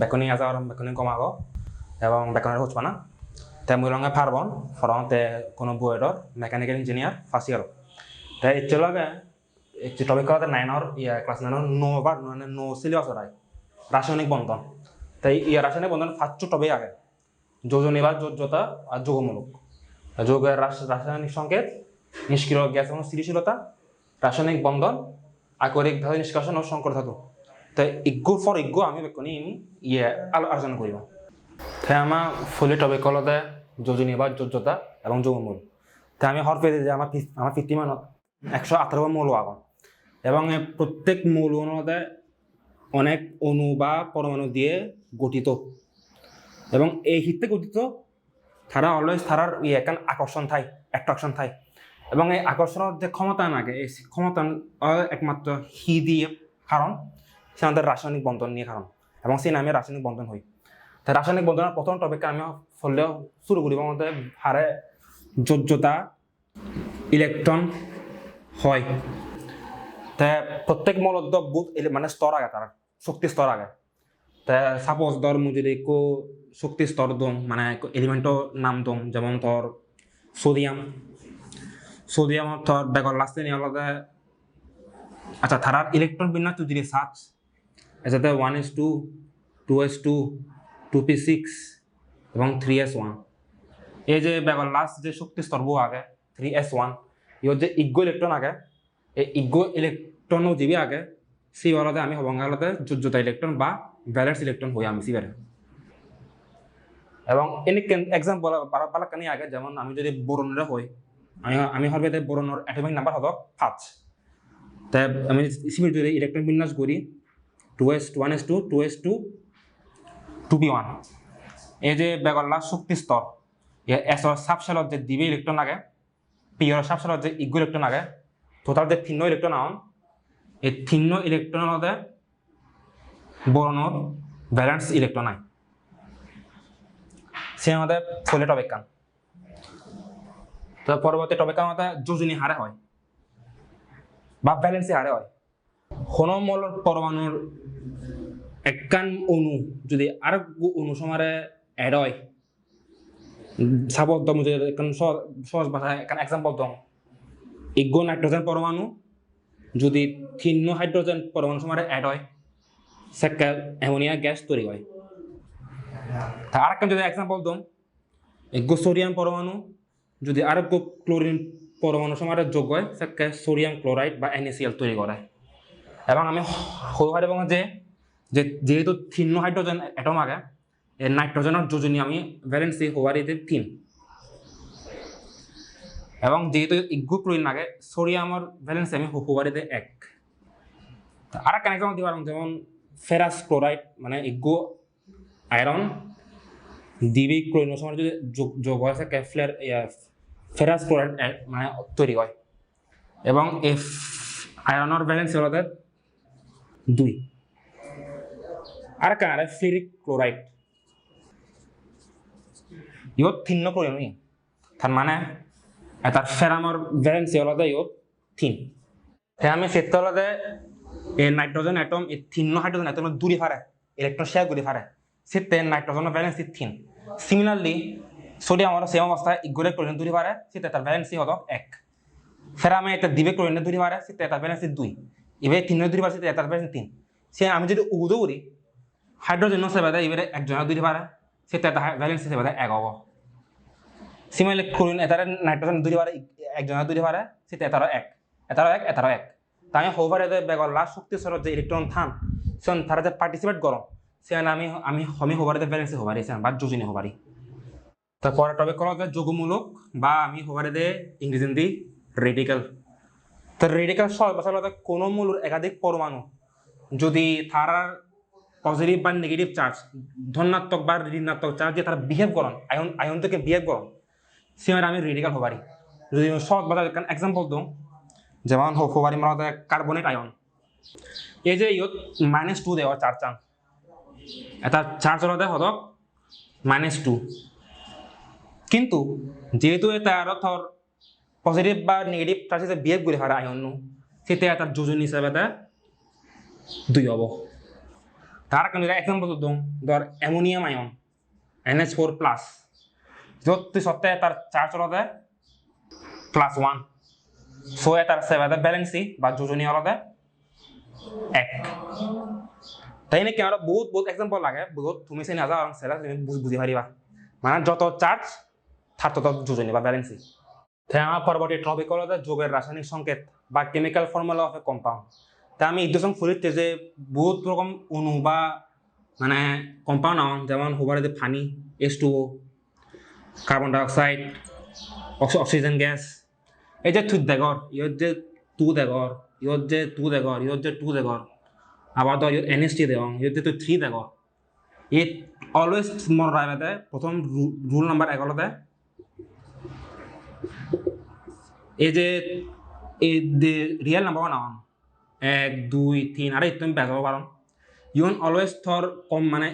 বেকনি আজার বেকনি কমাগো এবং বেকনের হচ্ছে না তে মুলঙ্গে ফারবন ফরং তে কোনো বুয়েটর মেকানিক্যাল ইঞ্জিনিয়ার ফার্স্ট ইয়ার তে ইচ্ছলগে একটি টপিক করাতে নাইনর ইয়া ক্লাস নাইনর নো বা মানে নো সিলেবাস রায় রাসায়নিক বন্ধন তাই ইয়া রাসায়নিক বন্ধন ফার্স্ট টপিক আগে যোজনী বা যোজ্যতা আর যোগমূলক। যোগের রাসায়নিক সংকেত নিষ্ক্রিয় গ্যাস এবং স্থিতিশীলতা রাসায়নিক বন্ধন আকরিক ধাতু নিষ্কাশন ও সংকর ধাতু। তাই ইগ্গুর ফর ইগ্গু আমি বেকনি ইয়ে আলো- আলোচনা করিব তাই আমার ফুলি টপিক হলতে যোজনী বা যোজ্যতা এবং যৌমূল তাই আমি হর পেয়ে যে আমার আমার ফিফটি মানত একশো আঠারো মূল আগন এবং প্রত্যেক মূল অনুতে অনেক অণু বা পরমাণু দিয়ে গঠিত। এবং এই হিতে গঠিত তারা অলওয়েজ তারার ইয়ে একান আকর্ষণ থাই অ্যাট্রাকশন থাই এবং এই আকর্ষণের যে ক্ষমতা নাগে, এই ক্ষমতা একমাত্র হি দিয়ে। কারণ সে আমাদের রাসায়নিক বন্ধন নিয়ে কারণ এবং সেই নামে রাসায়নিক বন্ধন হয়। তাই রাসায়নিক বন্ধনের প্রথম টপিককে আমি ফললেও শুরু করি আমাদের হারে যোজ্যতা ইলেকট্রন হয়। তে প্রত্যেক মূলত বুথ মানে স্তর আগে, তার শক্তি স্তর আগে। তে সাপোজ ধর মু যদি কো শক্তি স্তর দম মানে এলিমেন্টর নাম দম যেমন তোর সোডিয়াম সোডিয়াম তোর বেগর লাস্টে নিয়ে আচ্ছা থারার ইলেকট্রন বিন্যাস তুই যদি সার্চ যাতে one S two two S two two P six এবং থ্রি এস ওয়ান এই যে বেগর লাস্ট যে শক্তি স্তর বউ আগে থ্রি এস ওয়ান ইয়র যে ইগো ইলেকট্রন আগে এই ইগো ইলেকট্রন যিবি আগে সেই আলাদা আমি হবঙ্গালাতে যোজ্যতা ইলেকট্রন বা ব্যালেন্স ইলেকট্রন হই আমি সিবারে এবং এনে এক্সাম্পল বালাকানি আগে যেমন আমি যদি বোরনের হই আমি আমি হরবে বোরনের অ্যাটমিক নাম্বার হতো পাঁচ তাই আমি সিমির যদি ইলেকট্রন বিন্যাস করি two S one S two two S two two B one এই যে বেগল্লা শক্তি স্তর এস সাবশেলত যে দিবি ইলেকট্রন আগে পিয়র সাবশেলত যে ইগো ইলেকট্রন আগে টোটাল যে থিন্ন ইলেকট্রন আহন, এই থিন্ন ইলেকট্রন মধ্যে বরণর ব্যালেন্স ইলেকট্রন আয় সে আমাদের ফলে টপিক কান তো পরবর্তী টপিক আমাদের যোজনী হারে হয়, বা ব্যালেন্সি হারে হয়। কোনো মল পরমাণুর একখান অণু যদি আর অণু সমারে অ্যাড হয় সাপোজ দম যে একখান সহজ- ভাষায় একখান এক্সাম্পল দম ইগো নাইট্রোজেন পরমাণু যদি থিন্ন হাইড্রোজেন পরমাণু সমারে অ্যাড হয় সেকা অ্যামোনিয়া গ্যাস তৈরি হয়। তা আরেকখান যদি এক্সাম্পল দম ইগো সোডিয়াম পরমাণু যদি আরেকগো ক্লোরিন পরমাণু সমারে যোগ হয় সেকা সোডিয়াম ক্লোরাইড বা NaCl তৈরি করে এবং আমি হইবার এবং যে যে, যেহেতু থিন্ন হাইড্রোজেন অ্যাটম আগে এই নাইট্রোজেনের যোজনী আমি ভ্যালেন্সি হওয়ারিতে তিন এবং যেহেতু ইগু ক্লোরিন আগে সোডিয়ামের ভ্যালেন্সি আমি হওয়ারিতে এক। আর একটা এক্সাম্পল দিতে পারলাম যেমন ফেরাস ক্লোরাইড মানে ইগু আয়রন দিবি ক্লোরিনের সময় যদি যোগ- হয় ক্যাফ্লের ফেরাস ক্লোরাইড মানে তৈরি হয়। এবং এই আয়রনের ভ্যালেন্সি হলো দুই। আর কার ফ্লিরিক ক্লোরাইড। ইয়ত থিন্ন নি তার মানে এটার ফেরামর ভ্যালেন্সি হলো ইয়ত থিন। আমি সেটা হলো এই নাইট্রোজেন অ্যাটম এই থিন্ন হাইড্রোজেন অ্যাটম দূরি ফারে ইলেকট্রন শেয়ার করে ফারে সেতে নাইট্রোজেনের ভ্যালেন্সি থিন। সিমিলারলি সোডিয়ামের সেম অবস্থায় ইগুলে ক্লোরিন দূরি ফারে সেতে তার ভ্যালেন্সি হলো এক। ফেরামে এটা দিবে ক্লোরিনের দূরি ফারে সেতে তার ভ্যালেন্সি দুই। এবার তিন ফারে সেতে তার ভ্যালেন্সি তিন। সে আমি যদি উদো করি হাইড্রোজেন সেবাদে এবারে একজনের দূরি ফারে সেতে তার ভ্যালেন্সি সেবাদে এক হব। সিমিলারলি ক্লোরিন এটার নাইট্রোজেন দূরি ফারে একজনের দূরি ফারে সেতে এটারও এক। এটারও এক এটারও এক। তাই হবারে যে বেগর লাস্ট শক্তি স্তরের যে ইলেকট্রন থান সেন তারা যে পার্টিসিপেট গরম সেন আমি আমি আমি হবারে যে ব্যালেন্সে হবারি সেন বা যোজনী হবারি তারপরে টপিক করা যে যোগমূলক, বা আমি হবারে দে ইংরেজি রেডিক্যাল রেডিক্যাল সহজ ভাষা বলতে কোনো মূলর একাধিক পরমাণু যদি তারার পজিটিভ বা নেগেটিভ চার্জ ধনাত্মক বা ঋণাত্মক চার্জ দিয়ে তারা বিহেভ করন, আয়ন আয়ন থেকে বিহেভ করন, সে আমি রেডিক্যাল হবারি। যদি সহজ ভাষা এক্সাম্পল দিওঁ, যেমন হবারি মানে কার্বনেট আয়ন। এই যে ইয়ত মাইনাস টু দেওয়া চার চান। এটা চার্জ হলতে হদক মাইনাস টু কিন্তু যেহেতু এটা আর থর পজিটিভ বা নেগেটিভ চার্জ হিসেবে বিহেভ করে হারা আয়ন সেটা এটা যোজন হিসাবে দুই হব। তার কারণে এক্সাম্পল দিম ধর ammonium ion NH four plus য'ত সত্তে তার চার্জ হলতে প্লাস ওয়ান সো এটার সেবাতে ব্যালেন্সি বা যোজনী হলতে এক। তাই নাকি আমার বহুত বহুত এক্সাম্পল লাগে। বহুত, তুমি চিনি নাযাও আৰু সেটা তুমি বুঝি পারিবা মানে যত চার্জ তার তত যোজনী বা ব্যালেন্সি তাই পরবর্তী টপিক হলো যে যোগের রাসায়নিক সংকেত বা chemical formula of a compound তা আমি ইদ্যসং ফুরিতে যে বহুত রকম অণু বা মানে কম্পাউন্ড আম যেমন হবার যে পানি S two O carbon dioxide oxygen gas এই যে থুত দেগর ইয়ত যে টু দেগর ইয়ত যে টু দেগর ইয়ত যে টু দেগর আবার তো ইয়ত এন এস টি দেগর ইয়ত যে থ্রি দেগর এই অলওয়েজ মনে রাখবে প্রথম রুল নাম্বার এগারোতে এই যে, এই রিয়েল নাম্বার নাম এক, দুই, তিন, আর এই তুমি বেগাব পারো। ইউন অলওয়েজ থর কম মানে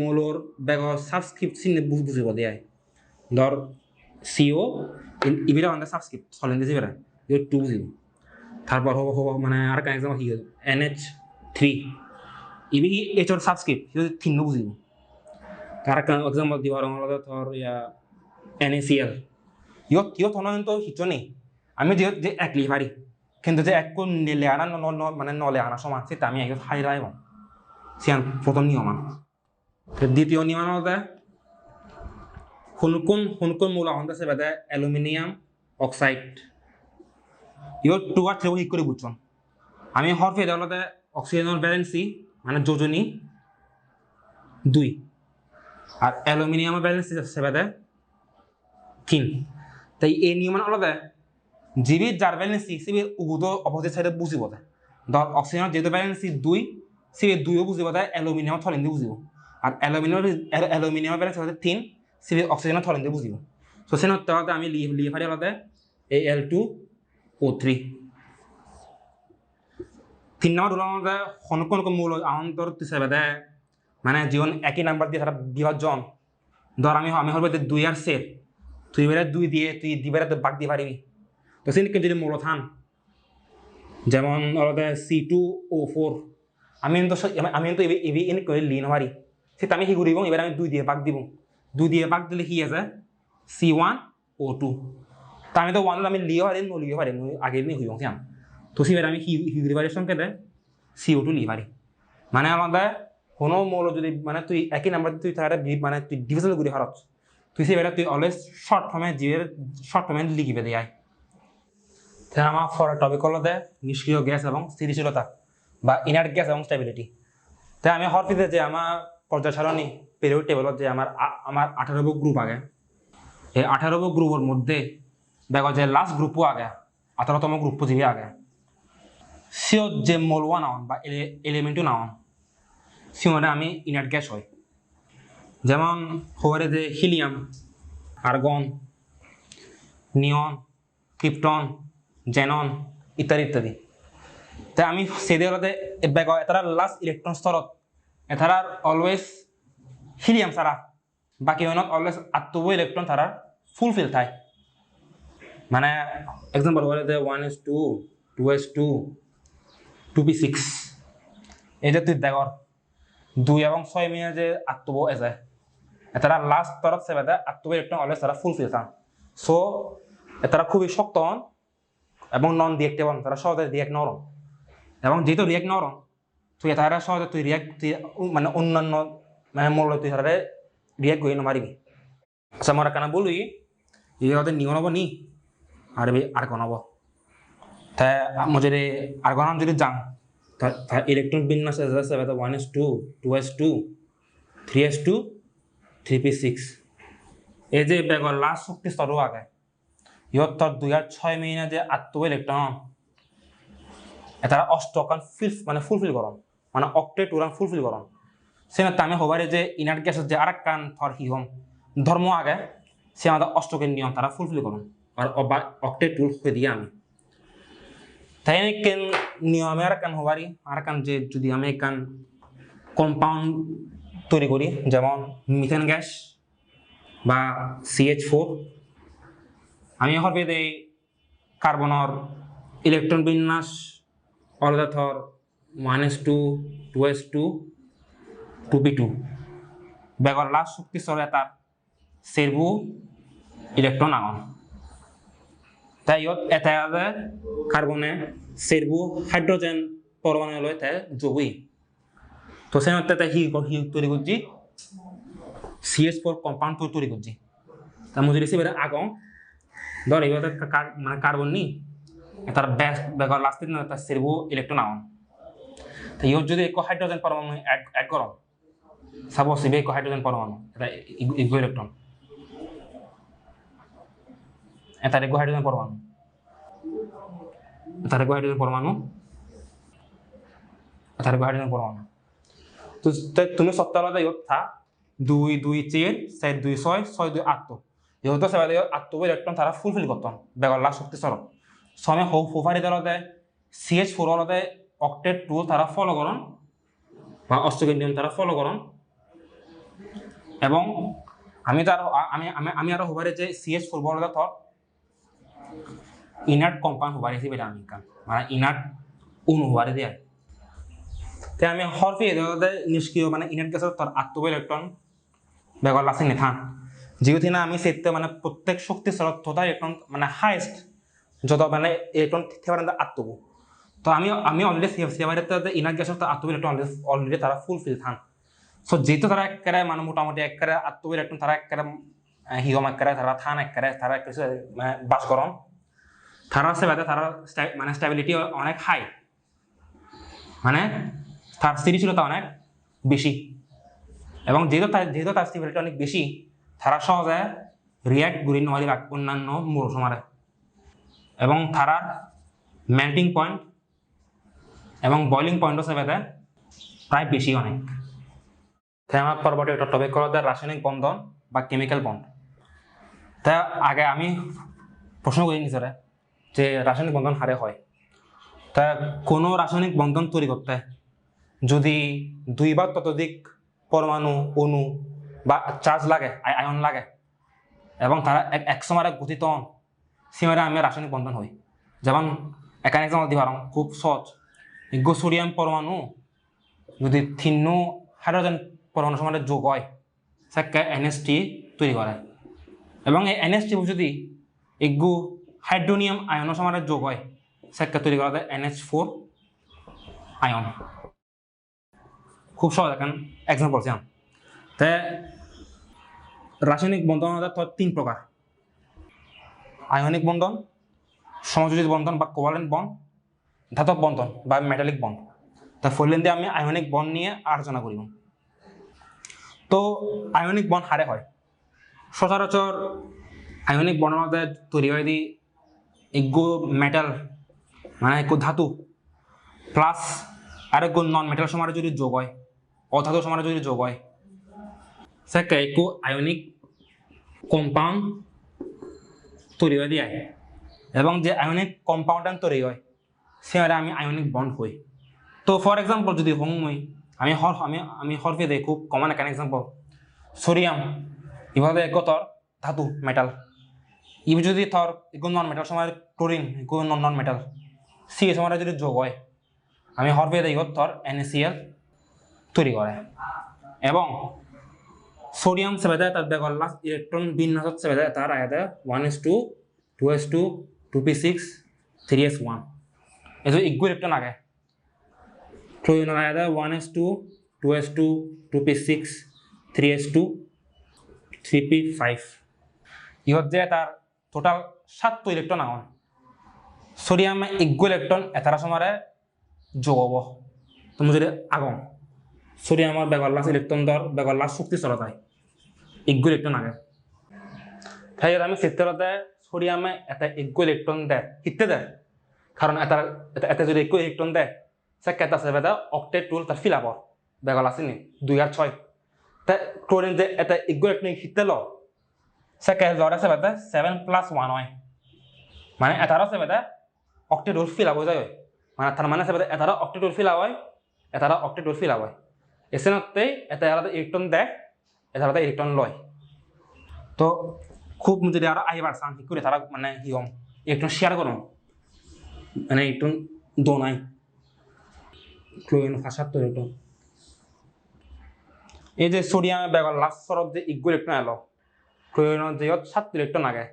মৌলর বেগ সাবস্ক্রিপ্ট চিহ্ন বুঝ বুঝিব দিয়ে। ধর সিও ইবিরা মানে সাবস্ক্রিপ্ট চলেন দিয়েছি বেড়া। ইউ টু বুঝিব। তারপর হব হব মানে আর কানে এক্সাম্পল কি এন এইচ থ্রি ইবি এইচর সাবস্ক্রিপ্ট ইউ তিন বুঝিব। তার কারণে এক্সাম্পল দিবার ধর ইয়া এন এ সি এল ইয়ত ইয়ত অনন্ত হিচ নেই আমি যে যে এক লিখি পারি কিন্তু যে এক নেলে আনা ন মানে নলে আনা সমান সেটা আমি এক হাই রাইব সিয়ান প্রথম নিয়মান দ্বিতীয় নিয়মান হতে হুনকুন হুনকুন মূল হন্তে সে বাদে অ্যালুমিনিয়াম অক্সাইড ইয়ত টু আর থ্রি ঠিক করে বুঝছন আমি হর ফেদ হলতে অক্সিজেনের ব্যালেন্সি মানে যোজনী দুই আর অ্যালুমিনিয়ামের ব্যালেন্সি সে বাদে তিন তাই এই নিয়মান আলাদা জিবির যার ব্যালেন্সি সিবির উগুদ অপোজিট সাইডে বুঝিব ধর অক্সিজেনের যেহেতু ব্যালেন্সি দুই সিবির দুইও বুঝিব দে অ্যালুমিনিয়াম থলিন্দি বুঝিব আর অ্যালুমিনিয়াম অ্যালুমিনিয়ামের ব্যালেন্স হচ্ছে তিন সিবির অক্সিজেনের থলিন্দি বুঝিব সো সেন হতে আমি লিয়ে লিয়ে ফারি আলাদা এ এল টু ও থ্রি তিন নম্বর রুল আমাদের কোন কোন মূল আমাদের হিসাবে দেয় মানে জীবন একই নাম্বার দিয়ে তারা বিভাজন ধর আমি আমি হলবে যে দুই আর সেট তুই এবারে দুই দিয়ে তুই দিবারে তো বাক দিয়ে পারিবি তো সেদিকে যদি মূল থান যেমন সি টু ও ফোর আমি স- আমি- আমি কিন্তু এবি এনে করে লিন পারি সেটা আমি কি করিব এবার আমি দুই দিয়ে বাক দিব দুই দিয়ে বাক দিলে কি আছে সি ওয়ান ও টু তা আমি তো ওয়ান আমি লিও পারি ন লিও পারি আগে নিয়ে হইব সিয়াম তো সেবার আমি কি হি হিউরিবারের সংকেতে সি ও টু লিয়ে পারি মানে আমাদের কোনো মৌল যদি মানে তুই একই নাম্বার তুই তাহলে মানে তুই ডিভিশন করে হারত তুই সেবেলা তুই অলওয়েজ শর্ট ফর্মে জিয়ের শর্ট ফর্মে লিখিবে দেয় তাহলে আমার ফর টপিক হলো দে নিষ্ক্রিয় গ্যাস এবং স্থিতিশীলতা বা ইনার্ট গ্যাস এবং স্টেবিলিটি তাই আমি হরফিতে যে আমার পর্যায় সারণী পিরিয়ড টেবলত যে আমার আমার আঠারোবো গ্রুপ আগে, এই আঠারোবো গ্রুপের মধ্যে দেখো যে লাস্ট গ্রুপও আগে, আঠারোতম গ্রুপ যিবি আগে। সিও যে মলওয়া নাওন বা এলিমেন্টও নাওন সিওটা আমি ইনার্ট গ্যাস হয়। যেমন হবারে যে helium, argon, neon, krypton, xenon ইত্যাদি ইত্যাদি। তাই আমি হলতে বেগ এটার লাস্ট ইলেকট্রন স্তরত এটার অলওয়েজ হিলিয়াম ছাড়া বাকি অন্যত অলওয়েজ আত্মব ইলেকট্রন তারার ফুলফিল থাকে মানে এক্সাম্পল হলে যে one S two two S two two P six এই যে তুই দেখর দুই এবং ছয় মিনিট যে আত্মব এসে এটারা লাস্ট তরফ সেবাতে আত্মব ইলেকট্রন অলওয়েজ তারা ফুলফিল থান সো এটারা খুবই শক্ত হন এবং নন রিয়েক্টিভ হন, তারা সহজে রিয়েক্ট নরম। এবং যেহেতু রিয়েক্ট নরম, তুই তারা সহজে তুই রিয়েক্ট তুই মানে অন্যান্য মানে মূল্য তুই তারা রিয়েক্ট করে নমারিবি আচ্ছা আমার কেন বলি ইয়ে ওদের নিয়ম হব নি? আর এবার আর্গন হব? তাই আমি যদি আর্গন যদি যাং তার ইলেকট্রন বিন্যাস one S two two S two three S two three P six. এই যে বেগর লাস্ট শক্তি স্তরও আগে। ইয়ত তোর দুই হাজার ছয় মিনিটে যে আত্ম ইলেকট্রন এটা অষ্টকান ফিল মানে ফুলফিল করন মানে অক্টে টুরান ফুলফিল করন সেনা তামে হবারে যে ইনার গ্যাসের যে আর কান থর হিহম ধর্ম আগে সে আমাদের অষ্টকের নিয়ম তারা ফুলফিল করুন আর অক্টে টুল হয়ে দিয়ে আমি। তাই কেন, নিয়মে আর কান হবারি আর কান যে যদি আমি কান কম্পাউন্ড তৈরি করি, যেমন মিথেন গ্যাস বা সিএইচ ফোর আমি হরবে দেই কার্বনর ইলেকট্রন বিন্যাস, আলাদা থর one S two two S two two P two বেগর last শক্তি স্তরে তার সেরবু ইলেকট্রন আগন তাই ইয়ত এটা কার্বনে সেরবু হাইড্রোজেন পরমাণু লয় তাই যোগই তো সেই মধ্যে হি হি তৈরি করছি? সিএস ফোর কম্পাউন্ড তৈরি করছি। তা মুজি রিসিভ আগম ধর এবার মানে কার্বন নি তার ব্যাস বেগর লাস্ট দিন তার সেরবু ইলেকট্রন আগন তো ইয়ত যদি এক হাইড্রোজেন পরমাণু অ্যাড করো সাপোজ ইবে এক হাইড্রোজেন পরমাণু, এটা ইগো ইলেকট্রন এটা এক হাইড্রোজেন পরমাণু। এটা এক হাইড্রোজেন পরমাণু। এটা এক হাইড্রোজেন পরমাণু। তে- তুমি সপ্তাহে ইয়ত থা। দুই দুই চের চার দুই, ছয় ছয়, দুই আট ইহতো সেবা দিয়ে আটটো ইলেকট্রন তারা ফুলফিল করতাম বেগল্লা শক্তি সরণ সময় হৌ ফুফারি দলতে সি এইচ ফোর হলতে অক্টেট টু তারা ফলো করন বা অষ্টকের নিয়ম তারা ফলো এবং আমি তো আমি আমি আমি আরও হবারে যে সি এইচ ফোর বলতে থর ইনার্ট কম্পাউন্ড হবারে হিসেবে আমি মানে ইনার্ট উন হবারে দিয়ে তে আমি হরফি এদের নিষ্ক্রিয় মানে ইনার্ট গ্যাসের তার আত্মব ইলেকট্রন বেগর লাসিং নিথান যেহেতু না আমি সেতে মানে প্রত্যেক শক্তি স্তরত তথা ইলেকট্রন মানে হাইস্ট যত মানে ইলেকট্রন থেবার আত্মব তো আমি আমি অলরেডি সেবারে ইনার্ট গ্যাসের তার আত্মব ইলেকট্রন অলরেডি তারা ফুলফিল থান। সো যেহেতু তারা একেবারে মানে মোটামুটি একেবারে আত্মব ইলেকট্রন তারা একেবারে হিগম একেবারে তারা থান একেবারে তারা কিছু মানে বাস গরম তারা সেবাতে তারা মানে স্টেবিলিটি অনেক হাই মানে তার স্থিতিশীলতা অনেক বেশি। এবং যেহেতু তার যেহেতু তার স্থিতিশীলতা অনেক বেশি, তারা সহজে রিয়াক্ট করি নহলে অন্যান্য মৌসুমারে এবং তারার মেল্টিং পয়েন্ট এবং বয়লিং পয়েন্টও সেবাতে প্রায় বেশি অনেক। তাই আমার পরবর্তী একটা টপিক যায় রাসায়নিক বন্ধন বা কেমিক্যাল বন্ড তা আগে আমি প্রশ্ন করি নিজেরা যে রাসায়নিক বন্ধন হারে হয়। তা কোনো রাসায়নিক বন্ধন তৈরি করতে যদি দুই বা ততোধিক পরমাণু, অণু বা চার্জ লাগে আয়ন লাগে, এবং তারা এক সময় গঠিত হন, সীমারে আমি রাসায়নিক বন্ধন হই। যেমন এখানে এক্সাম্পল দিতে খুব সহজ। ইগো পরমাণু যদি থিন্নু হাইড্রোজেন পরমাণু সমানে যোগ হয়, সেকে এনএসটি তৈরি করে। এবং এই এনএসটি যদি ইগু হাইড্রোনিয়াম আয়নের সমানে যোগ হয়, সেকে তৈরি করা যায় এনএচ ফোর আয়ন। খুব সহজ, এখন এক্সাম্পল চান তে রাসায়নিক বন্ধন তিন প্রকার। আয়নিক বন্ধন, সমযোজিত বন্ধন বা কোভালেন্ট বন্ড ধাতব বন্ধন বা মেটালিক বন্ড তা ফলেন দিয়ে আমি আয়নিক বন্ড নিয়ে আলোচনা করিব। তো আয়নিক বন্ড হারে হয়। সচরাচর আয়নিক বন্ডের মধ্যে তৈরি হয় দি এগো মেটাল মানে একো ধাতু প্লাস আর একো নন মেটাল সমারে যদি যোগ হয় অধাতু সমারে যদি যোগ হয়। সেকে একো আয়নিক কম্পাউন্ড তৈরি হয়ে দিয়ে এবং যে আয়নিক কম্পাউন্ড তৈরি হয় সেখানে আমি আয়নিক বন্ড হই তো ফর এক্সাম্পল যদি হং মই আমি হর আমি আমি হরফে দেই খুব কমন একটা এক্সাম্পল সোডিয়াম ইভাবে একতর ধাতু মেটাল ইভ যদি থর এগুলো নন মেটাল সময় ক্লোরিন এগুলো নন নন মেটাল সি এ সময় যদি যোগ হয় আমি হরফে দেই থর এনএসিএল তৈরি করে। এবং সোডিয়াম সেবেদা তার বেগর লাস্ট ইলেকট্রন বিন্যাসত সেবেদা তার আয়াদা one S two two S two two P six three S one এইটো ইগু ইলেকট্রন আগে। Chlorine আয়াদা one S two two S two two P six three S two three P five ইহত যে তার total সাতটো electron আগন সোডিয়ামে ইগু electron এটার সময় যোগ হব। তুমি যদি আগম সোডিয়ামৰ বেগৰ লাষ্ট ইলেক্ট্ৰন দৰ, বেগৰ লাষ্ট শক্তি চলতাই ইগু ইলেক্ট্ৰন আগে তাই আমি চিত্ৰতে সোডিয়ামে এটা ইগু ইলেক্ট্ৰন দে হিতে দে কাৰণ এটা, এটা- যদি ইগু ইলেক্ট্ৰন দে সে কেটা সেবে দে অক্টেট টুল তার ফিল আপর বেগৰ লাষ্ট নি দুই আর ছয়। তে ক্লোরিন যে এটা ইগু ইলেক্ট্ৰন হিতে ল সে কে জ্বরে সেবে দে সেভেন প্লাস ওয়ান হয়। মানে এটারও সেবে দে অক্টেট টুল ফিল আপ হৈ যায়। মানে তার মানে সেবে দে এটারও অক্টেট টুল ফিল আপ হয়। এটারও অক্টেট টুল ফিল আপ হয়। এটা আলাদা ইলেকট্রন দেয়, এটা আলাদা ইলেকট্রন লয়। তো খুব যদি আরও আহিবার চান কি করে তারা মানে কি হম ইলেকট্রন শেয়ার করুন। মানে ইলেকট্রন দো নাই ক্লোরিন ফাঁসাত্তর ইলেকট্রন এই যে সোডিয়াম বেগর লাস্ট সরত যে ইগু ইলেকট্রন এলো ক্লোরিনৰ যিহত সাত ইলেকট্রন আগে।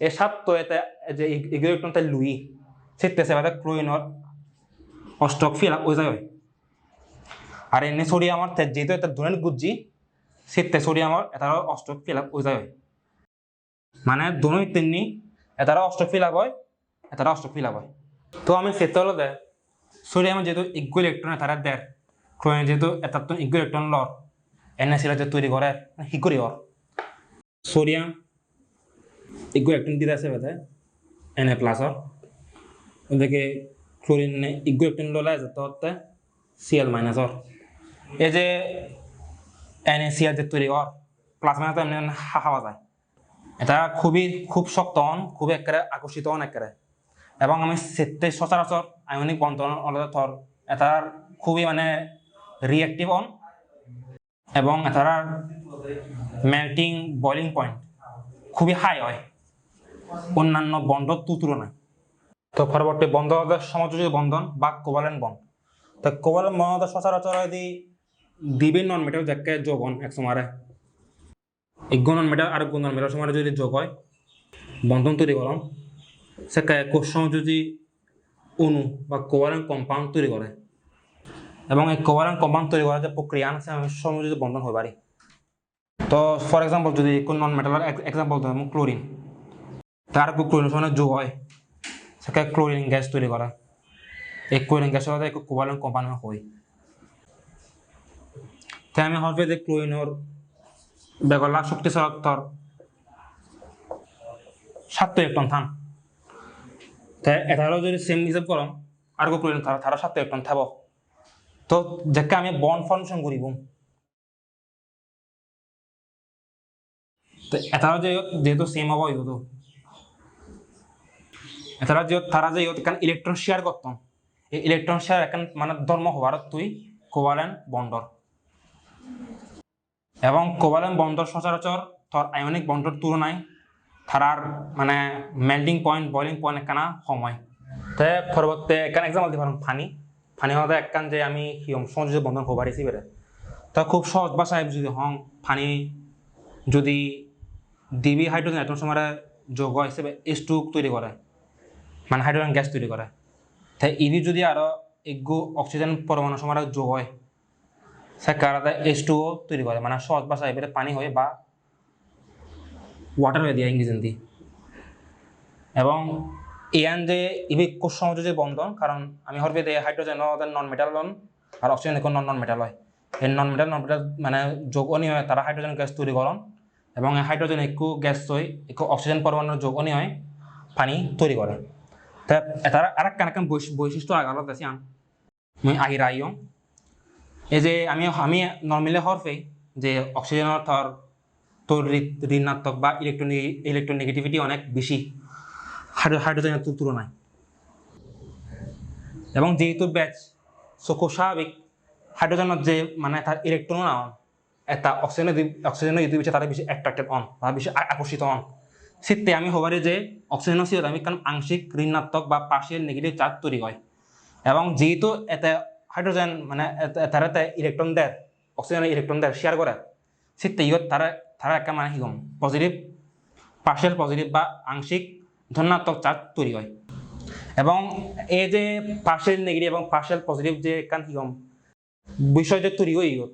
এই সাত তো এতে যে ইগু ইলেকট্রন তাই লুই সেতে সেবাতে ক্লোরিনৰ অষ্টক ফিল হয়ে যায়। আর এনে সোডিয়ামর যেহেতু এটা দুরেন গুজি সেতে সোডিয়ামর এটার অষ্টক ফিল আপ হয়ে যায়। মানে দুনোই তিননি এটারও অষ্টক ফিল আপ হয় এটারও অষ্টক ফিল আপ হয়। তো আমি সেতে হলো দে সোডিয়ামের যেহেতু ইগু ইলেকট্রন এটার দেড় ক্লোরিন যেহেতু এটার তো ইগু ইলেকট্রন লর এনএসিল যে তৈরি করে হি করি ওর সোডিয়াম ইগু ইলেকট্রন দিতে আছে বেতে এন প্লাসর ওদেরকে ক্লোরিন ইগু ইলেকট্রন ললে যেতে সিএল মাইনাসর এই যে এন এ যে তৈরি কর প্লাস মাইনাস এমনি হাওয়া যায়। এটা খুবই, খুব শক্ত হন, খুব একেবারে আকর্ষিত হন একেবারে। এবং আমি সেতে সচরাচর আয়নিক বন্ধন থর এটার খুবই মানে রিয়েক্টিভ অন এবং এটার মেল্টিং বয়লিং পয়েন্ট খুবই হাই হয়। অন্যান্য বন্ডর তু তুলনায়। তো পরবর্তী বন্ধ হবে বন্ধন বা কোভালেন্ট বন্ড তো কোভালেন্ট বন্ধ সচরাচর যদি দিবি নন মেটাল যাকে যোগ হন এক সময় এক নন মেটাল আর নন মেটাল সময় যদি যোগ হয়, বন্ধন তৈরি করম। সে কোষ সমযোজী অণু বা কোভালেন্ট কম্পাউন্ড তৈরি করে। এবং এই কোভালেন্ট কম্পাউন্ড তৈরি করার যে প্রক্রিয়া আছে, আমি সমযোজী বন্ধন হতে পারি। তো ফর এক্সাম্পল যদি কোন নন মেটালের এক্সাম্পল ধরুন ক্লোরিন তার ক্লোরিন সঙ্গে যোগ হয়। সেখানে ক্লোরিন গ্যাস তৈরি করা। এই ক্লোরিন গ্যাসের একটু কোভালেন্ট কম্পাউন্ড হয়। আমি হবে যে ক্লোরিনের বেগলা শক্তি সরক্তর সাত ইলেকট্রন থান তাই এটারও যদি সেম হিসাব করম আর ক্লোরিন তারা তারা সাত ইলেকট্রন থাকব। তো যাকে আমি বন ফর্মেশন করিব তো এটাও যে, যেহেতু সেম হব ইহতো এছাড়া যে, তারা যে এখানে ইলেকট্রন শেয়ার করতাম এই ইলেকট্রন শেয়ার এখন মানে ধর্ম হওয়ার তুই কোভালেন্ট বন্ডর এবং কোভালেন্ট বন্ডর সচরাচর তোর আয়নিক বন্ডর তুলনায় তারার মানে মেল্টিং পয়েন্ট বয়লিং পয়েন্ট একখানা সময়। তে পরবর্তী এখানে এক্সাম্পল পারেন, ফানি। ফানি হওয়াতে একখান যে আমি সংযোগ বন্ধন হবার হিসেবে তা খুব সহজ ভাষায় যদি হং, ফানি যদি ডিবি হাইড্রোজেন এটম সময় যোগ হিসেবে এস টু তৈরি করে মানে হাইড্রোজেন গ্যাস তৈরি করে। তাই ইবি যদি আরও এগু অক্সিজেন পরমাণু সময় যোগ হয় সে কারাতে এস টু তৈরি করে মানে সহজ ভাষা এবারে পানি হয়ে বা ওয়াটার হয়ে দিয়ে ইংরেজি এবং ইয়ান যে ইবি কোষ সমযোজী বন্ধন, কারণ আমি হরবে দিয়ে হাইড্রোজেন নন মেটাল আর অক্সিজেন এখন নন মেটাল হয়। এই নন মেটাল নন মেটাল মানে যোগ অনি হয় তারা হাইড্রোজেন গ্যাস তৈরি করন, এবং হাইড্রোজেন একটু গ্যাস তৈ একটু অক্সিজেন পরমাণুর যোগ অনি হয় পানি তৈরি করে। তার আর এক বৈশিষ্ট্য আগালত আছে আন মই আহিরা আইও এই যে আমি আমি নর্মালি হরফে যে অক্সিজেনের থর তোর ঋণাত্মক বা ইলেকট্রন ইলেকট্রোনেগেটিভিটি অনেক বেশি। হাইড্রোজেনের তুলনায়। এবং যেহেতু ব্যাচ চকু স্বাভাবিক হাইড্রোজেনের যে মানে তার ইলেকট্রন না এটা অক্সিজেনের অক্সিজেনের ইদু বেশি তারা বেশি অ্যাট্রাক্টেড অন বা বেশি আকর্ষিত অন সেতে আমি হবারে যে অক্সিজেনের সিও আমি কারণ আংশিক ঋণাত্মক বা পার্সিয়াল নেগেটিভ চার্জ তৈরি হয়। এবং যেহেতু এতে হাইড্রোজেন মানে এতে- তারা এতে ইলেকট্রন দেয় অক্সিজেনের ইলেকট্রন দেয় শেয়ার করে সেতে ইহত তারা তারা একটা মানে হিগম পজিটিভ পার্সিয়াল পজিটিভ বা আংশিক ধনাত্মক চার্জ তৈরি হয়। এবং এই যে পার্সিয়াল নেগেটিভ এবং পার্সিয়াল পজিটিভ যে কান হিগম বিষয় যে তৈরি হয় ইহত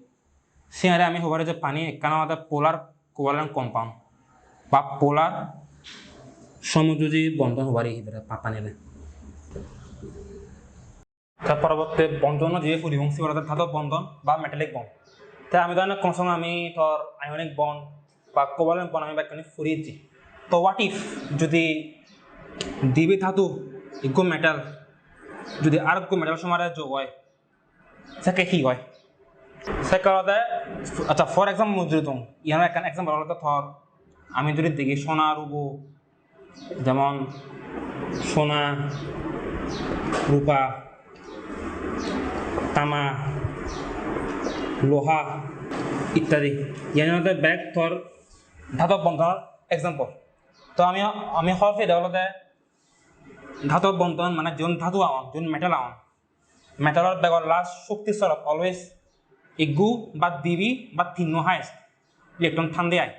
সিয়ারে আমি হবারে যে পানি একখানা আমাদের পোলার কোয়ালেন্ট কম্পাউন্ড বা পোলার সমযোজী বন্ধন হিবারে পানিরে তার পরবর্তী বন্ধন যে পরিবংশী বলা ধাতব বন্ধন বা মেটালিক বন্ড তাই আমি ধরেন কোনো সময় আমি ধর আয়নিক বন্ড বা কোভালেন্ট বন্ড আমি ব্যাখ্যানি ফুরিয়েছি তো হোয়াট ইফ যদি দিবি ধাতু ইগো মেটাল যদি আর একটু মেটাল সময় যোগ হয়, সেকে কি হয়? সে কারণে আচ্ছা ফর এক্সাম্পল যদি তুমি ইয়ার একটা এক্সাম্পল হলো ধর আমি যদি দেখি সোনা রুবো যেমন সোনা রূপা তামা, লোহা ইত্যাদি। ইয়ার মধ্যে ব্যাগ থর ধাতব বন্ধনের এক্সাম্পল তো আমি আমি হরফে দেওয়ালতে ধাতব বন্ধন মানে যোন ধাতু আওয়ান যোন মেটাল আওয়ান মেটালৰ বেগৰ লাষ্ট শক্তি স্বৰূপ অলৱেজ ইগু বা দিবি বা তিন্ন হাইস্ট ইলেকট্রন থান দেয়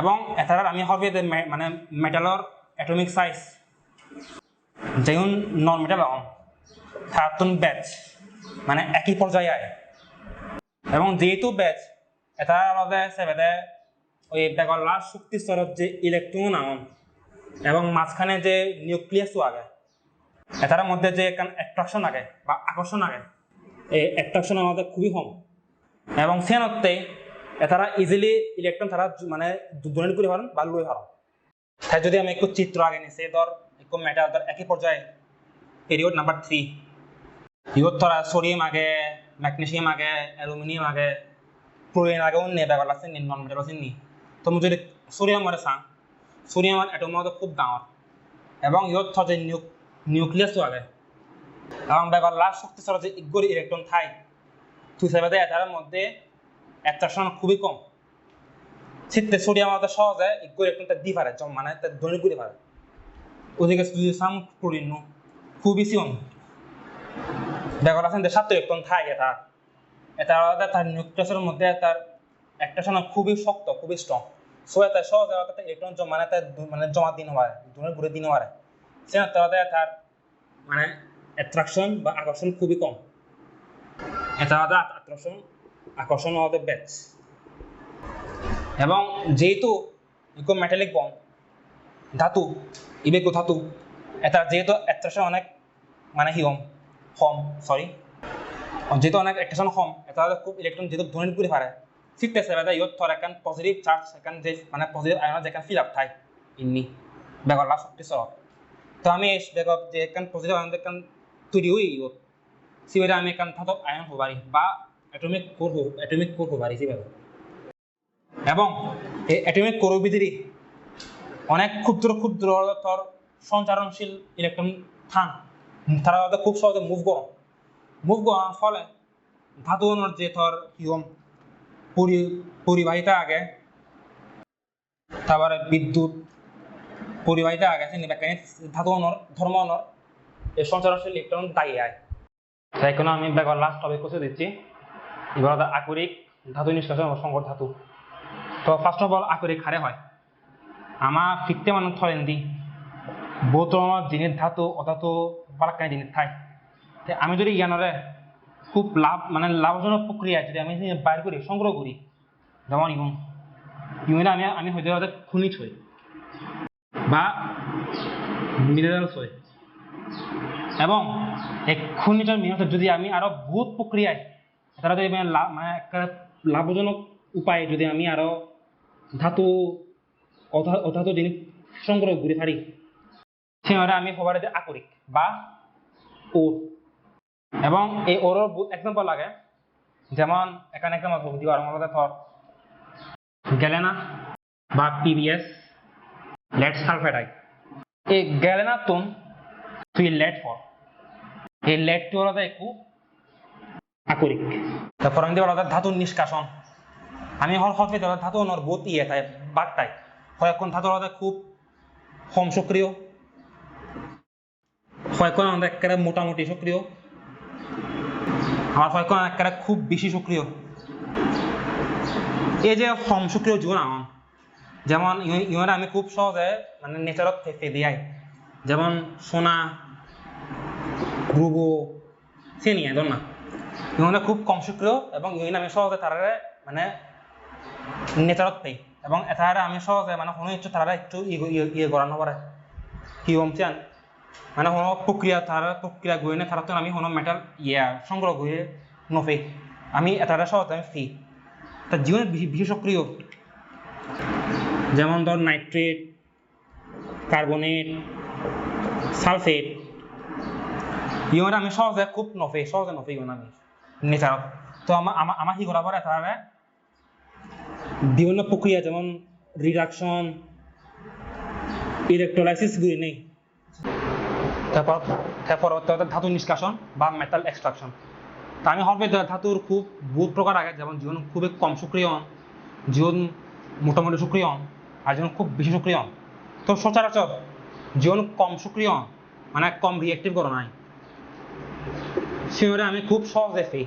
এবং এছাড়া আমি হবে মানে মেটালর অ্যাটমিক সাইজ যেমন নন মেটাল অন থার্টন ব্যাচ মানে একই পর্যায়ে আয় এবং যেহেতু ব্যাচ এটা আলাদা সেবেদে ওই বেগল্লার শক্তি স্তরত যে ইলেকট্রন আন এবং মাঝখানে যে নিউক্লিয়াসও আগে, এটার মধ্যে যে একটা অ্যাট্রাকশন আগে বা আকর্ষণ আগে, এই অ্যাট্রাকশন আমাদের খুবই কম। এবং সেনতে এটারা ইজিলি ইলেকট্রন তারা মানে ডোনেট করে পারেন বা লই পারেন তাই যদি আমি একটু চিত্র আগে নিছি ধর, একটু মেটাল ধর, একই পর্যায়ে পিরিয়ড নাম্বার থ্রি ধরা সোডিয়াম আগে ম্যাগনেসিয়াম আগে অ্যালুমিনিয়াম আগে ক্লোরিন আগে অন্য ব্যাপার আছে নি নন মেটাল আছে নি তো যদি সোডিয়াম মরে চাওঁ সোডিয়ামৰ এটম মধ্যে খুব ডাঙৰ এবং ইহত যে নিউ নিউক্লিয়াসও আগে এবং ব্যাপার লাস্ট শক্তি স্তর যে ইগরি ইলেকট্রন থাই তুই সেবাদে এটার মধ্যে অ্যাট্রাকশন খুবই কম শীতে সোডিয়াম আমাদের সহজে ইগরি ইলেকট্রনটা দি পারে মানে দৈনিক করে পারে ওদিকে যদি চাম ক্লোরিন খুব বেশি অন ব্যাপার আছে যে সাত ইলেকট্রন থাই এটা। এটা আলাদা, তার নিউক্লিয়াসের মধ্যে তার অ্যাট্রাকশন খুবই শক্ত, খুবই স্ট্রং সো এটা সহজে তার ইলেকট্রন জমা মানে তার মানে জমা দিন হয় দূরে ঘুরে দিন হয় সে তার তার মানে অ্যাট্রাকশন বা আকর্ষণ খুবই কম। এটা আলাদা আকর্ষণ আকর্ষণ আমাদের ব্যাচ এবং যেহেতু ইকো মেটালিক বন ধাতু, ইবেকো ধাতু, এটা যেহেতু অ্যাট্রাকশন অনেক মানে হিম কম সরি যেহেতু অনেক অ্যাট্রাকশন কম এটা খুব ইলেকট্রন যেহেতু ধনী করে পারে ঠিক আছে এটা ইয়ত থর একান পজিটিভ চার্জ একান যে মানে পজিটিভ আয়ন যেখান ফিল আপ থাই ইন্নি বেগর লাভ শক্তি সরব তো আমি এই বেগর যে একান পজিটিভ আয়ন একান তৈরি হই ইয়ত। সিবেরে আমি একান থাতক আয়ন হব পারি বা অ্যাটমিক কোর অ্যাটমিক কোর হব পারি সিবেরে এবং এই অ্যাটমিক কোর ভিতরে অনেক ক্ষুদ্র ক্ষুদ্র সঞ্চারণশীল ইলেকট্রন থান তারা হয়তো খুব সহজে মুভ করো। মুভ করার ফলে ধাতু অনুর যে থর হিম পরি, পরিবাহিতা আগে, তারপরে বিদ্যুৎ, পরিবাহিতা আগে সে ব্যাখ্যানি ধাতু অনুর ধর্ম অনুর এই সঞ্চারণশীল ইলেকট্রন দায়ী আয় তাই কোনো আমি ব্যাগর লাস্ট টপিক কোষে দিচ্ছি। এবার হলো আকরিক ধাতু নিষ্কাশন এবং সংকট ধাতু। তো ফার্স্ট অফ অল আকরিক হারে হয়। আমার ফিরতে মানুষ থরেন দি ধৰণৰ জিনিস ধাতু, অধাতু বালাকানি জিনিস ঠাই তে আমি যদি জ্ঞানৰে খুব লাভ মানে লাভজনক প্ৰক্ৰিয়া, যদি আমি বাইর করি সংগ্রহ করি যেমন ইউন ইউনে আমি আমি হয়তো হয়তো খুনি থই বা মিনারেলস হয় এবং এই খনিজ মিনারেলস যদি আমি আরও বহুত প্রক্রিয়ায় তারা যদি মানে একটা লাভজনক উপায়ে যদি আমি আরও ধাতু, অধা- অধাতু জিনিস সংগ্রহ করে পারি সেভাবে আমি সবার যে আকরিক বা ওর। এবং এই ওরর এক্সাম্পল লাগে। যেমন এখানে দিব আর মধ্যে ধর। গ্যালেনা বা পিবিএস লেট সালফেটাইড এই গ্যালেনা তুন তুই লেড ফর এই লেডটি হলো একটু আকরিক। তারপর আমি দিব ধাতুর নিষ্কাশন। আমি হর পেতে ধাতু অনর বহুত ইয়ে তাই বাদ হয় এখন ধাতু হলো খুব কম সক্রিয়। কয়েকক্ষণ আমাদের একেবারে মোটামুটি সক্রিয়। আমার কয়েকক্ষণ একেবারে খুব বেশি সক্রিয়। এই যে কম সক্রিয় জীবন আমার, যেমন ইউনে আমি খুব সহজে মানে নেচারত ফেফে দিয়াই। যেমন সোনা গ্রুবো সে নিয়ে, ধর না। ইউনে খুব কম সক্রিয় এবং ইউনে আমি সহজে তারারে মানে নেচারত পাই এবং এটারে আমি সহজে মানে কোনো ইচ্ছু তারা একটু ইয়ে- ইয়ে ইয়ে করানো পারে। কি বলছেন? মানে কোনো প্রক্রিয়া তারা প্রক্রিয়া গৈ নে তারা আমি কোনো মেটাল ইয়া সংগ্রহ করে নফে আমি এটারে সহজে আমি ফি তার জীবনে বেশি বেশি সক্রিয় যেমন ধর নাইট্রেট কার্বনেট সালফেট ইউন আমি সহজে খুব নফে সহজে নফে ইউন আমি। নেচারত তো আমার আমার কি করা পরে তারা বিভিন্ন প্রক্রিয়া যেমন রিডাকশন ইলেকট্রোলাইসিস গুলি নেই তারপর তারপর ধাতু নিষ্কাশন বা মেটাল এক্সট্রাকশন তা আমি হরবে ধাতুর খুব বহুত প্রকার আগে, যেমন জীবন খুবই কম সক্রিয় জীবন মোটামুটি সক্রিয় আর জীবন খুব বেশি সক্রিয় তো সচরাচর জীবন কম সক্রিয় মানে কম রিয়েক্টিভ করো নাই। সিওরে আমি খুব সহজে ফেই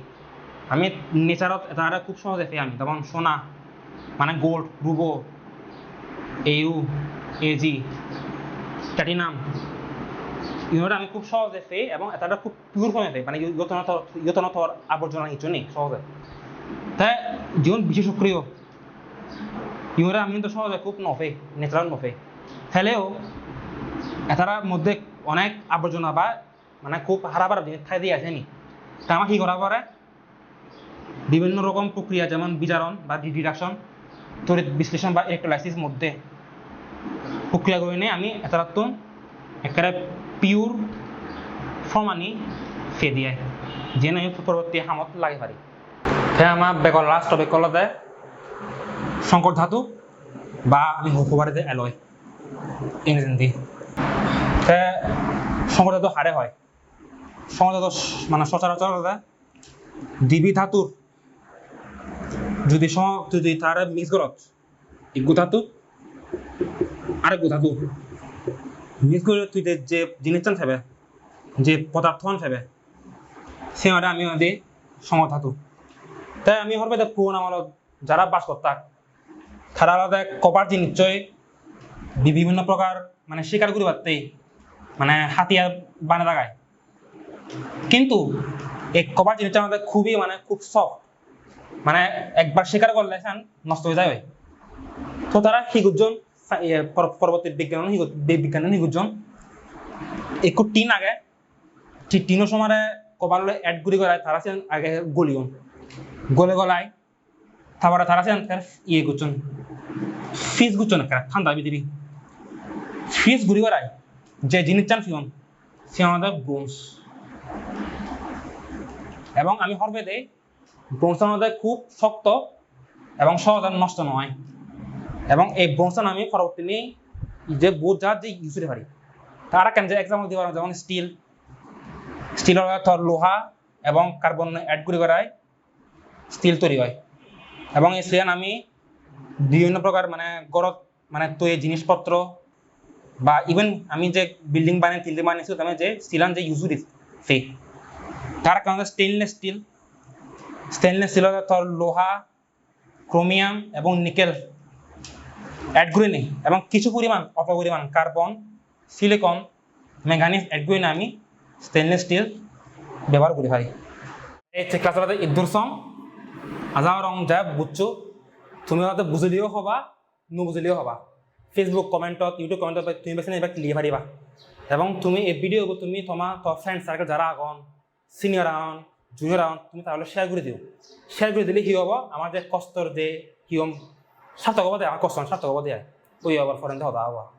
আমি নেচারত এটা খুব সহজে পেয়ে আমি, যেমন সোনা মানে gold রুবো A U A G platinum unit আমি খুব সহজে পেয়ে এবং এটা খুব পিওর ফর্মে পেয়ে মানে ইয়তনথর আবর্জনা কিছু নেই সহজে। তাই জীবন বিশেষ সক্রিয় ইউনিট আমি কিন্তু সহজে খুব নফে ন্যাচারাল নফে। হলেও এটার মধ্যে অনেক আবর্জনা বা মানে খুব হারাবার জিনিস ঠাই দিয়ে আছে নি তা আমার কি করা পরে? বিভিন্ন রকম প্রক্রিয়া, যেমন বিচারণ বা ডিডাকশন তড়িৎ বিশ্লেষণ বা ইলেকট্রোলাইসিস মধ্যে। প্রক্রিয়া করে নিয়ে আমি এটা তো একেবারে ফে দিয়ে, যেন আমি পরবর্তী হামত লাগে পারি হ্যাঁ আমার বেকল লাস্ট বেকলতে সংকট ধাতু, বা আমি হুকুবারিতে অ্যালয় ইংরেজি হ্যাঁ সংকট ধাতু হারে হয়। সংকট ধাতু মানে সচরাচর ডিবি ধাতুর যদি যদি তার মিক্স করত ইগু ধাতু আরেক ধাতু। করে তুই যে- জিনিসটা থাকবে যে পদার্থ থাকবে সে আমি ওদের সময় ধাতু তাই আমি হরবে যে পুরোনো আমলত যারা বাস করতাম তারা আলাদা কপার নিশ্চয় বিভিন্ন প্রকার মানে শিকার করি পারতেই মানে হাতিয়ার বানা লাগায়। কিন্তু এই কপার জিনিসটা আমাদের খুবই মানে খুব সফট মানে একবার শিকার করলে সেখান নষ্ট হয়ে যায়। তো তারা শিগুজন পরবর্তী বিজ্ঞান বিজ্ঞান শিগুজন একটু টিন আগে ঠিক টিনের সময় কবার এড গুলি করায় তারা সেন আগে গলিয়ন গলে গলায় তারপরে তারা সেন ইয়ে করছেন ফিস একটা ঠান্ডা ভিতরে ফিস গুলি করায় যে জিনিস চান ফিয়ন সে আমাদের ব্রোঞ্জ এবং আমি হরবে দেই ব্রোঞ্জের মধ্যে খুব শক্ত এবং সহজে নষ্ট নয় এবং এই ব্রোঞ্জটা আমি পরবর্তী যে বোধ যা যে ইউজ করতে পারি তারা কেন যে এক্সাম্পল পারব যেমন স্টিল স্টিলের থর লোহা এবং কার্বন অ্যাড করে করায় স্টিল তৈরি হয়। এবং এই সিয়ান আমি বিভিন্ন প্রকার মানে গরত মানে তৈরি জিনিসপত্র বা ইভেন আমি যে বিল্ডিং বানিয়ে তিল্ডিং বানিয়েছি আমি যে স্টিলান যে ইউজ করি তার কারণে স্টেনলেস স্টিল স্টেনলেস স্টিলের থর লোহা ক্রোমিয়াম এবং নিকেল অ্যাড করে এবং কিছু পরিমাণ, অল্প পরিমাণ কার্বন সিলিকন ম্যাঙ্গানিজ অ্যাড আমি। স্টেনলেস স্টিল ব্যবহার করি হয় এই ক্লাসে ইদুর সং। আজা রং যা বুঝছ? তুমি হয়তো বুঝলিও হবা, নুবুঝলিও হবা। ফেসবুক কমেন্টত ইউটিউব কমেন্টত তুমি বেছে এবার লিখে পারিবা এবং তুমি এই ভিডিও তুমি তোমার তোর ফ্রেন্ড সার্কেল যারা আগন সিনিয়র আন জুনিয়র আন তুমি তাহলে শেয়ার করে দিও। শেয়ার করে দিলে কি হব? আমার যে কষ্টর যে, কি shanta gabadee aan ka socon shanta gabadee u yabar farintood aawa